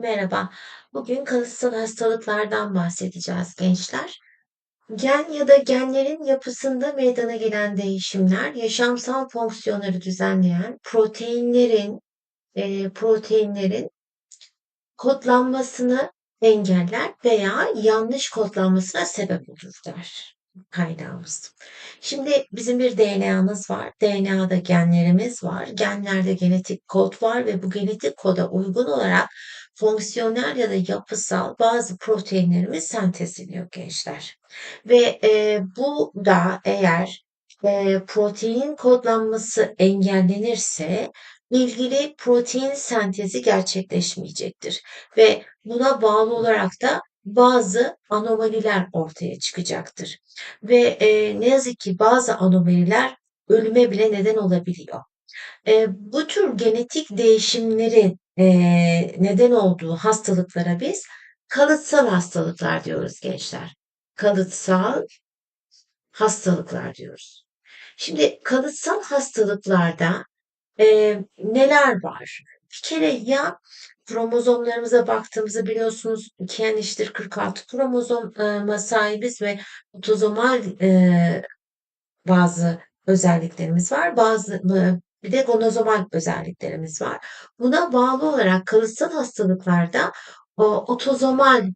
Merhaba. Bugün kalıtsal hastalıklardan bahsedeceğiz gençler. Gen ya da genlerin yapısında meydana gelen değişimler, yaşamsal fonksiyonları düzenleyen proteinlerin e, proteinlerin kodlanmasını engeller veya yanlış kodlanmasına sebep olur der kaynağımız. Şimdi bizim bir DNA'mız var. DNA'da genlerimiz var. Genlerde genetik kod var ve bu genetik koda uygun olarak fonksiyonel ya da yapısal bazı proteinlerimiz sentezleniyor gençler. Ve e, bu da eğer e, protein kodlanması engellenirse ilgili protein sentezi gerçekleşmeyecektir ve buna bağlı olarak da bazı anomaliler ortaya çıkacaktır. Ve e, ne yazık ki bazı anomaliler ölüme bile neden olabiliyor. E, bu tür genetik değişimlerin e, neden olduğu hastalıklara biz kalıtsal hastalıklar diyoruz gençler. Kalıtsal hastalıklar diyoruz. Şimdi kalıtsal hastalıklarda e, neler var? Bir kere ya kromozomlarımıza baktığımızda biliyorsunuz iki eşittir 46 kromozoma sahibiz ve otozomal e, bazı özelliklerimiz var. Bazı bir de gonozomal özelliklerimiz var. Buna bağlı olarak kalıtsal hastalıklarda o, otozomal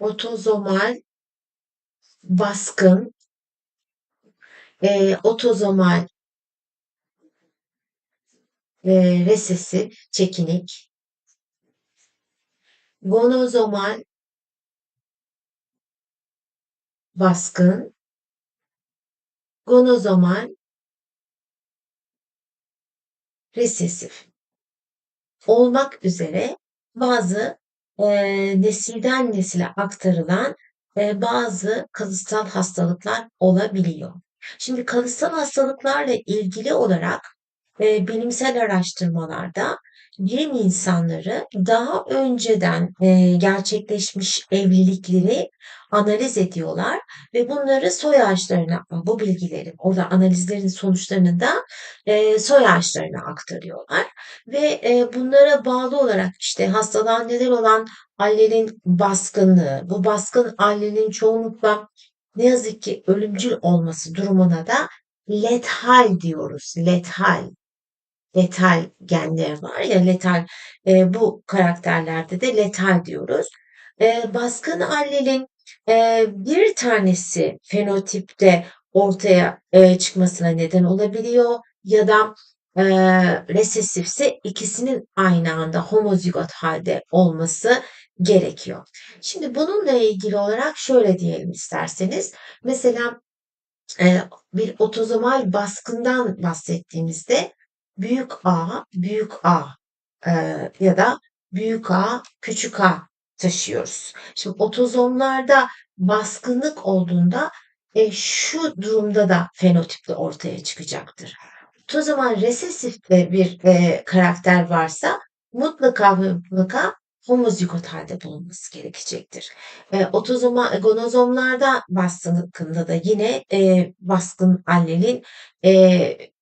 otozomal baskın e, otozomal e, resesi çekinik gonozomal baskın gonozomal resesif olmak üzere bazı e, nesilden nesile aktarılan e, bazı kalıtsal hastalıklar olabiliyor. Şimdi kalıtsal hastalıklarla ilgili olarak e, bilimsel araştırmalarda bilim insanları daha önceden e, gerçekleşmiş evlilikleri analiz ediyorlar ve bunları soy ağaçlarına, bu bilgileri, orada analizlerin sonuçlarını da e, soy ağaçlarına aktarıyorlar. Ve e, bunlara bağlı olarak işte hastalığa neden olan allenin baskınlığı, bu baskın allenin çoğunlukla ne yazık ki ölümcül olması durumuna da lethal diyoruz. Lethal letal genleri var ya letal e, bu karakterlerde de letal diyoruz. E, baskın allelin e, bir tanesi fenotipte ortaya e, çıkmasına neden olabiliyor ya da e, resesifse ikisinin aynı anda homozigot halde olması gerekiyor. Şimdi bununla ilgili olarak şöyle diyelim isterseniz. Mesela e, bir otozomal baskından bahsettiğimizde büyük A, büyük A e, ya da büyük A, küçük A taşıyoruz. Şimdi otozomlarda baskınlık olduğunda e, şu durumda da fenotipte ortaya çıkacaktır. O zaman resesifte bir e, karakter varsa mutlaka mutlaka homozigot halde bulunması gerekecektir. E, otozoma, gonozomlarda baskınlıkında da yine e, baskın allelin e,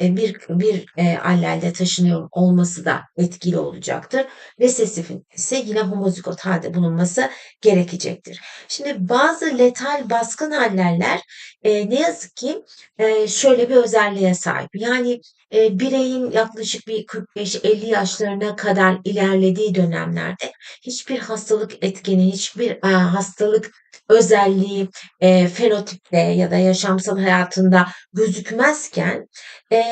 bir bir e, allelde taşınıyor olması da etkili olacaktır. Resesifin ise yine homozigot halde bulunması gerekecektir. Şimdi bazı letal baskın hallerler e, ne yazık ki e, şöyle bir özelliğe sahip. Yani e, bireyin yaklaşık bir 45-50 yaşlarına kadar ilerlediği dönemlerde hiçbir hastalık etkeni, hiçbir e, hastalık özelliği e, fenotiple ya da yaşamsal hayatında gözükmezken e,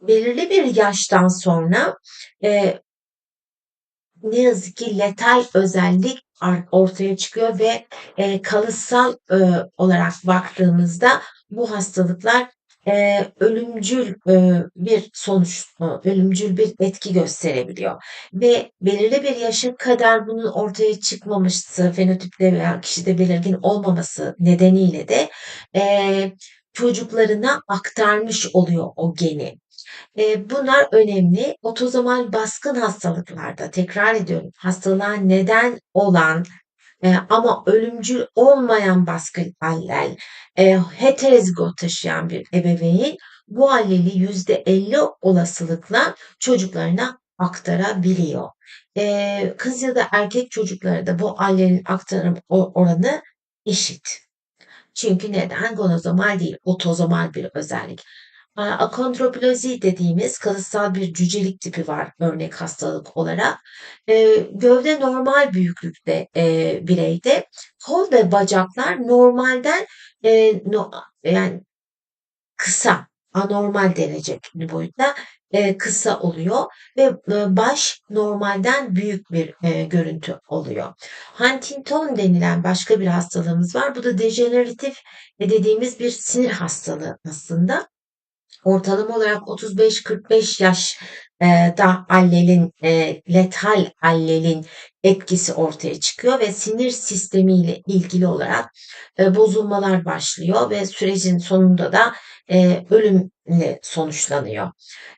belirli bir yaştan sonra e, ne yazık ki letal özellik ortaya çıkıyor ve e, kalıtsal e, olarak baktığımızda bu hastalıklar e, ölümcül e, bir sonuç, e, ölümcül bir etki gösterebiliyor. Ve belirli bir yaşa kadar bunun ortaya çıkmaması, fenotipte veya kişide belirgin olmaması nedeniyle de e, çocuklarına aktarmış oluyor o geni. E, bunlar önemli. Otozomal baskın hastalıklarda tekrar ediyorum hastalığa neden olan e, ama ölümcül olmayan baskın allel e, heterozigot taşıyan bir ebeveyn bu alleli %50 olasılıkla çocuklarına aktarabiliyor. Eee, kız ya da erkek çocuklara da bu allenin aktarım oranı eşit. Çünkü neden? Gonozomal değil, otozomal bir özellik. Aaa, akondroplozi dediğimiz kalıtsal bir cücelik tipi var örnek hastalık olarak. Eee, gövde normal büyüklükte, eee, bireyde. Kol ve bacaklar normalden, eee, no yani kısa, anormal derece boyutta, eee, kısa oluyor ve, eee, baş normalden büyük bir, eee, görüntü oluyor. Huntington denilen başka bir hastalığımız var. Bu da dejeneratif e, dediğimiz bir sinir hastalığı aslında. Ortalama olarak 35-45 yaş da allelin, letal allelin etkisi ortaya çıkıyor ve sinir sistemiyle ilgili olarak, eee, bozulmalar başlıyor ve sürecin sonunda da, eee, ölümle sonuçlanıyor.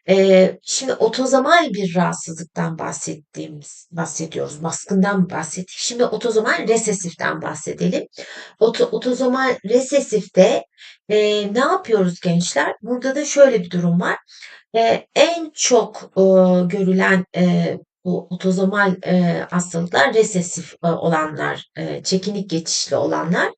Eee, şimdi otozomal bir rahatsızlıktan bahsettiğimiz bahsediyoruz, baskından bahsettik. Şimdi otozomal resesiften bahsedelim. Oto otozomal resesifte, eee, ne yapıyoruz gençler? Burada da şöyle bir durum var. Eee, en çok, ııı, görülen, eee, bu otozomal, eee, hastalıklar resesif, eee, olanlar, eee, çekinik geçişli olanlar.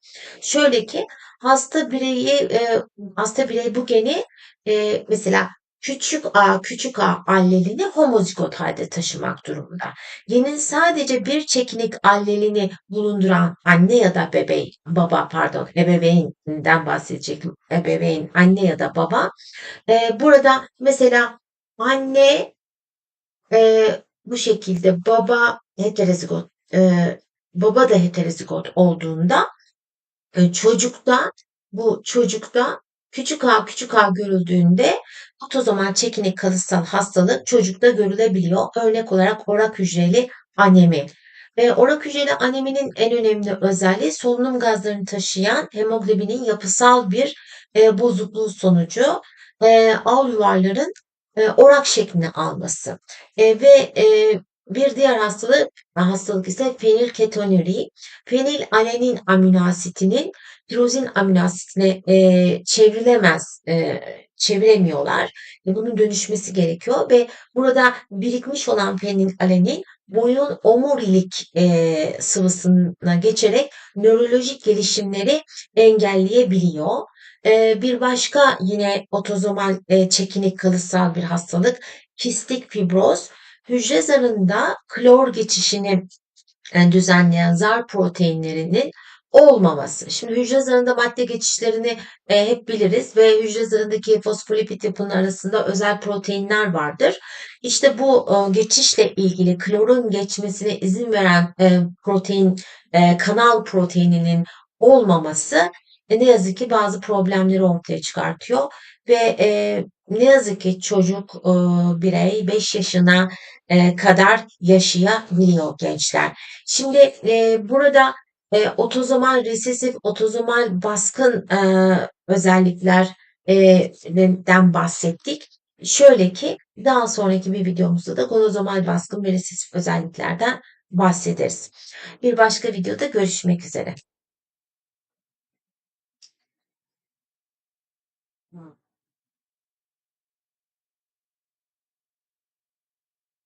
Şöyle ki hasta bireyi, eee, hasta birey bu geni, eee, mesela küçük a, küçük a allelini homozigot hâlde taşımak durumunda. Genin sadece bir çekinik allelini bulunduran anne ya da bebey baba pardon, ebeveynden bahsedecektim. Ebeveyn, anne ya da baba. Eee, burada mesela anne, eee, bu şekilde, baba heterozigot, eee, baba da heterozigot olduğunda, eee, çocukta bu çocukta küçük a, küçük a görüldüğünde otozomal çekinik kalıtsal hastalık çocukta görülebiliyor. Örnek olarak orak hücreli anemi. Eee, orak hücreli aneminin en önemli özelliği solunum gazlarını taşıyan hemoglobinin yapısal bir, eee, bozukluğu sonucu, eee, alüvarların, eee, orak şeklini alması, eee, ve, eee, bir diğer hastalık hastalık ise fenilketonuri. Fenilalanin amino asitinin tirozin amino asitine, eee, çevrilemez, eee, çeviremiyorlar ve bunun dönüşmesi gerekiyor ve burada birikmiş olan fenilalanin boyun omurilik, eee, sıvısına geçerek nörolojik gelişimleri engelleyebiliyor. Eee, bir başka yine otozomal, eee, çekinik kalıtsal bir hastalık kistik fibroz. Hücre zarında klor geçişini, eee, düzenleyen zar proteinlerinin olmaması. Şimdi hücre zarında madde geçişlerini, eee, hep biliriz ve hücre zarındaki fosfolipid yapının arasında özel proteinler vardır. İşte bu, ııı, geçişle ilgili klorun geçmesine izin veren, eee, protein, eee, kanal proteininin olmaması, e, ne yazık ki bazı problemleri ortaya çıkartıyor ve, eee, ne yazık ki çocuk, ııı, birey 5 yaşına, eee, kadar yaşayabiliyor gençler. Şimdi, eee, burada, eee, otozomal resesif, otozomal baskın, eee, özellikler, eee, den bahsettik. Şöyle ki daha sonraki bir videomuzda da gonozomal baskın ve resesif özelliklerden bahsederiz. Bir başka videoda görüşmek üzere.